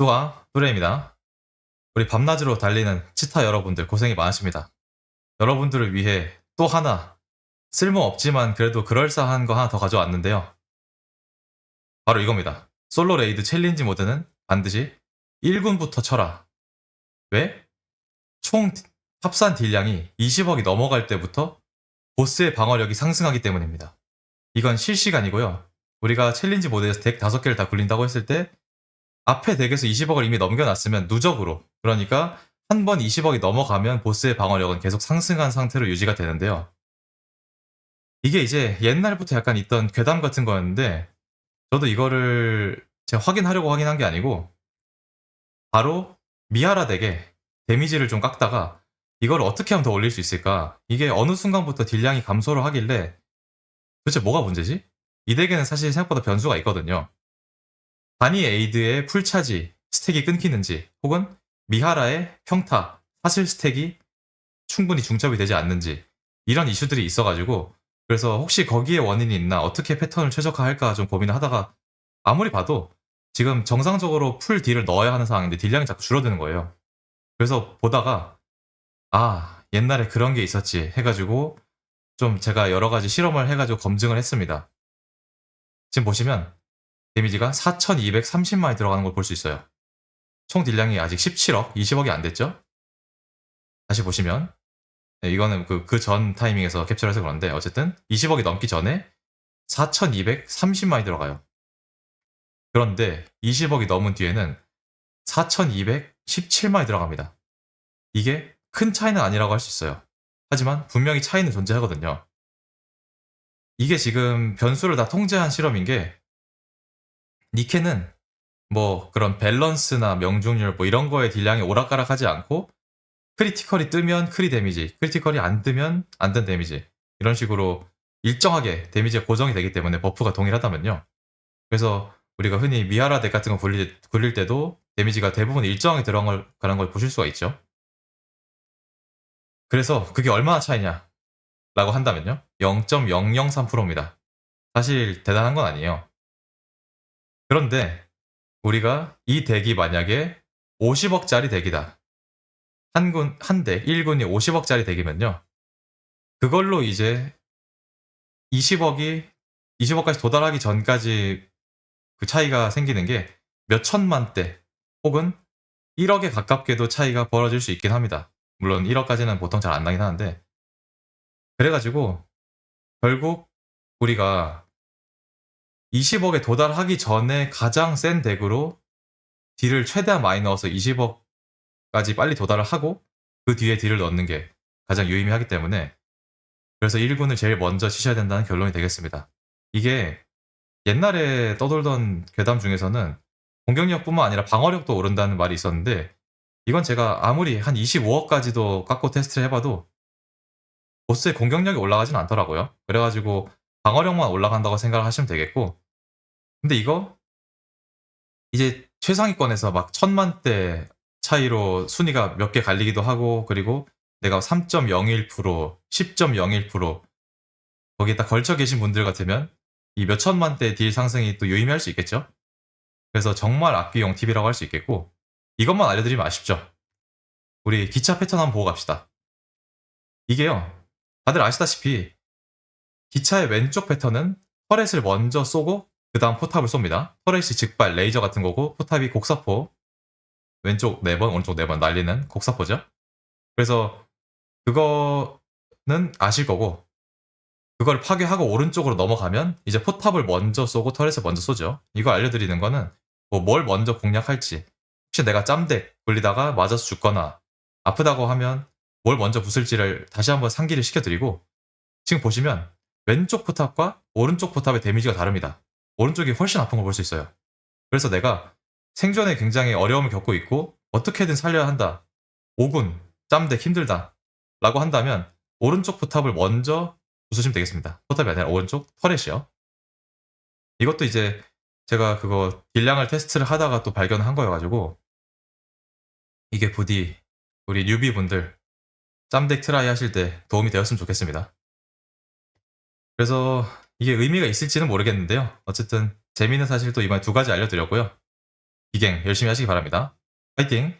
뚜아 뚜레입니다. 우리 밤낮으로 달리는 치타 여러분들 고생이 많으십니다. 여러분들을 위해 또 하나 쓸모없지만 그래도 그럴싸한 거 하나 더 가져왔는데요. 바로 이겁니다. 솔로 레이드 챌린지 모드는 반드시 1군부터 쳐라. 왜? 총 합산 딜량이 20억이 넘어갈 때부터 보스의 방어력이 상승하기 때문입니다. 이건 실시간이고요. 우리가 챌린지 모드에서 덱 5개를 다 굴린다고 했을 때 앞에 덱에서 20억을 이미 넘겨놨으면 누적으로 그러니까 한 번 20억이 넘어가면 보스의 방어력은 계속 상승한 상태로 유지가 되는데요. 이게 이제 옛날부터 약간 있던 괴담 같은 거였는데 저도 이거를 제가 확인하려고 확인한 게 아니고 바로 미하라 덱에 데미지를 좀 깎다가 이걸 어떻게 하면 더 올릴 수 있을까 이게 어느 순간부터 딜량이 감소를 하길래 도대체 뭐가 문제지? 이 덱에는 사실 생각보다 변수가 있거든요. 바니 에이드의 풀차지 스택이 끊기는지 혹은 미하라의 평타 사슬 스택이 충분히 중첩이 되지 않는지 이런 이슈들이 있어가지고 그래서 혹시 거기에 원인이 있나 어떻게 패턴을 최적화할까 좀 고민을 하다가 아무리 봐도 지금 정상적으로 풀 딜을 넣어야 하는 상황인데 딜량이 자꾸 줄어드는 거예요. 그래서 보다가 아 옛날에 그런 게 있었지 해가지고 좀 제가 여러 가지 실험을 해가지고 검증을 했습니다. 지금 보시면 데미지가 4230만이 들어가는 걸 볼 수 있어요. 총 딜량이 아직 17억, 20억이 안 됐죠? 다시 보시면 네, 이거는 그그전 타이밍에서 캡처해서 그런데 어쨌든 20억이 넘기 전에 4230만이 들어가요. 그런데 20억이 넘은 뒤에는 4217만이 들어갑니다. 이게 큰 차이는 아니라고 할 수 있어요. 하지만 분명히 차이는 존재하거든요. 이게 지금 변수를 다 통제한 실험인 게 니케는 뭐 그런 밸런스나 명중률 뭐 이런 거에 딜량이 오락가락하지 않고 크리티컬이 뜨면 크리 데미지, 크리티컬이 안 뜨면 안든 데미지 이런 식으로 일정하게 데미지가 고정이 되기 때문에 버프가 동일하다면요. 그래서 우리가 흔히 미하라 덱 같은 거 굴릴, 굴릴 때도 데미지가 대부분 일정하게 들어가는 걸 보실 수가 있죠. 그래서 그게 얼마나 차이냐? 라고 한다면요. 0.003%입니다. 사실 대단한 건 아니에요. 그런데 우리가 이 덱이 만약에 50억짜리 덱이다. 한 군, 한 덱, 1군이 50억짜리 덱이면요. 그걸로 이제 20억이, 20억까지 도달하기 전까지 그 차이가 생기는 게 몇 천만 대 혹은 1억에 가깝게도 차이가 벌어질 수 있긴 합니다. 물론 1억까지는 보통 잘 안 나긴 하는데 그래가지고 결국 우리가 20억에 도달하기 전에 가장 센 덱으로 딜을 최대한 많이 넣어서 20억까지 빨리 도달을 하고 그 뒤에 딜을 넣는 게 가장 유의미하기 때문에 그래서 1군을 제일 먼저 치셔야 된다는 결론이 되겠습니다. 이게 옛날에 떠돌던 괴담 중에서는 공격력뿐만 아니라 방어력도 오른다는 말이 있었는데 이건 제가 아무리 한 25억까지도 깎고 테스트를 해봐도 보스의 공격력이 올라가진 않더라고요. 그래가지고 방어력만 올라간다고 생각을 하시면 되겠고 근데 이거 이제 최상위권에서 막 천만대 차이로 순위가 몇 개 갈리기도 하고 그리고 내가 3.01%, 10.01% 거기에 딱 걸쳐 계신 분들 같으면 이 몇 천만대 딜 상승이 또 유의미할 수 있겠죠? 그래서 정말 악기용 팁이라고 할 수 있겠고 이것만 알려드리면 아쉽죠? 우리 기차 패턴 한번 보고 갑시다. 이게요. 다들 아시다시피 기차의 왼쪽 패턴은 터렛을 먼저 쏘고 그 다음 포탑을 쏩니다. 터렛이 즉발 레이저 같은 거고 포탑이 곡사포 왼쪽 4번 오른쪽 4번 날리는 곡사포죠. 그래서 그거는 아실 거고 그걸 파괴하고 오른쪽으로 넘어가면 이제 포탑을 먼저 쏘고 터렛을 먼저 쏘죠. 이거 알려드리는 거는 뭐 뭘 먼저 공략할지 혹시 내가 짬덱 굴리다가 맞아서 죽거나 아프다고 하면 뭘 먼저 부술지를 다시 한번 상기를 시켜드리고 지금 보시면 왼쪽 포탑과 오른쪽 포탑의 데미지가 다릅니다. 오른쪽이 훨씬 아픈 걸 볼 수 있어요. 그래서 내가 생존에 굉장히 어려움을 겪고 있고 어떻게든 살려야 한다. 5군, 짬덱 힘들다. 라고 한다면 오른쪽 포탑을 먼저 부수시면 되겠습니다. 포탑이 아니라 오른쪽 터렛이요. 이것도 이제 제가 그거 딜량을 테스트를 하다가 또 발견한 거여가지고 이게 부디 우리 뉴비 분들 짬덱 트라이 하실 때 도움이 되었으면 좋겠습니다. 그래서 이게 의미가 있을지는 모르겠는데요. 어쨌든 재미있는 사실 또 이번에 두 가지 알려드렸고요. 기갱 열심히 하시기 바랍니다. 파이팅!